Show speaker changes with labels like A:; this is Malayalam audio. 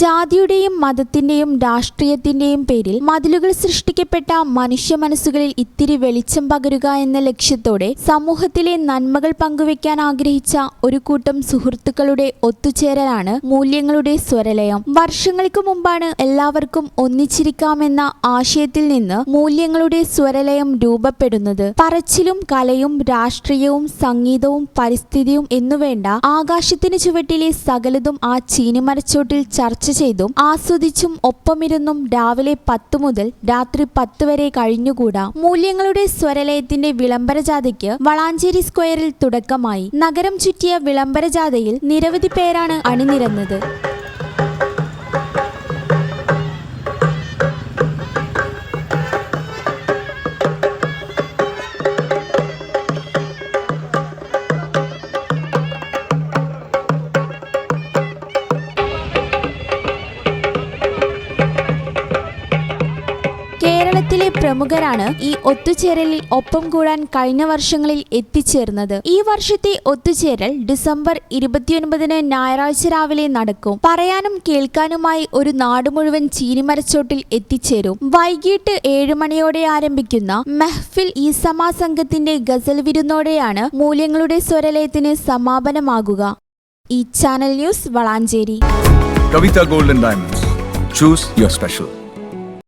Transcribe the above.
A: ജാതിയുടെയും മതത്തിന്റെയും രാഷ്ട്രീയത്തിന്റെയും പേരിൽ മതിലുകൾ സൃഷ്ടിക്കപ്പെട്ട മനുഷ്യ മനസ്സുകളിൽ ഇത്തിരി വെളിച്ചം പകരുക എന്ന ലക്ഷ്യത്തോടെ സമൂഹത്തിലെ നന്മകൾ പങ്കുവെക്കാൻ ആഗ്രഹിച്ച ഒരു കൂട്ടം സുഹൃത്തുക്കളുടെ ഒത്തുചേരലാണ് മൂല്യങ്ങളുടെ സ്വരലയം. വർഷങ്ങൾക്ക് മുമ്പാണ് എല്ലാവർക്കും ഒന്നിച്ചിരിക്കാമെന്ന ആശയത്തിൽ നിന്ന് മൂല്യങ്ങളുടെ സ്വരലയം രൂപപ്പെടുന്നത്. പറച്ചിലും കലയും രാഷ്ട്രീയവും സംഗീതവും പരിസ്ഥിതിയും എന്നുവേണ്ട ആകാശത്തിന് ചുവട്ടിലെ സകലതും ആ ചീനിമരച്ചോട്ടിൽ ചർച്ച ചെയ്തും ആസ്വദിച്ചും ഒപ്പമിരുന്നും രാവിലെ പത്ത് മുതൽ രാത്രി പത്ത് വരെ കഴിഞ്ഞുകൂടാ. മൂല്യങ്ങളുടെ സ്വരലയത്തിന്റെ വിളംബര ജാഥയ്ക്ക് വളാഞ്ചേരി സ്ക്വയറിൽ തുടക്കമായി. നഗരം ചുറ്റിയ വിളംബര ജാഥയിൽ നിരവധി പേരാണ് അണിനിരന്നത്. കേരളത്തിലെ പ്രമുഖരാണ് ഈ ഒത്തുചേരലിൽ ഒപ്പം കൂടാൻ കഴിഞ്ഞ വർഷങ്ങളിൽ എത്തിച്ചേർന്നത്. ഈ വർഷത്തെ ഒത്തുചേരൽ ഡിസംബർ ഇരുപത്തിയൊൻപതിന് ഞായറാഴ്ച രാവിലെ നടക്കും. പറയാനും കേൾക്കാനുമായി ഒരു നാട് മുഴുവൻ ചീനിമരച്ചോട്ടിൽ എത്തിച്ചേരും. വൈകിട്ട് ഏഴ് മണിയോടെ ആരംഭിക്കുന്ന മെഹ്ഫിൽ ഈസമാ സമാ സംഘത്തിന്റെ ഗസൽ വിരുന്നോടെയാണ് മൂല്യങ്ങളുടെ സ്വരലയത്തിന് സമാപനമാകുക. ഈ channel news Valanchery.
B: Kavitha golden diamonds. Choose your special.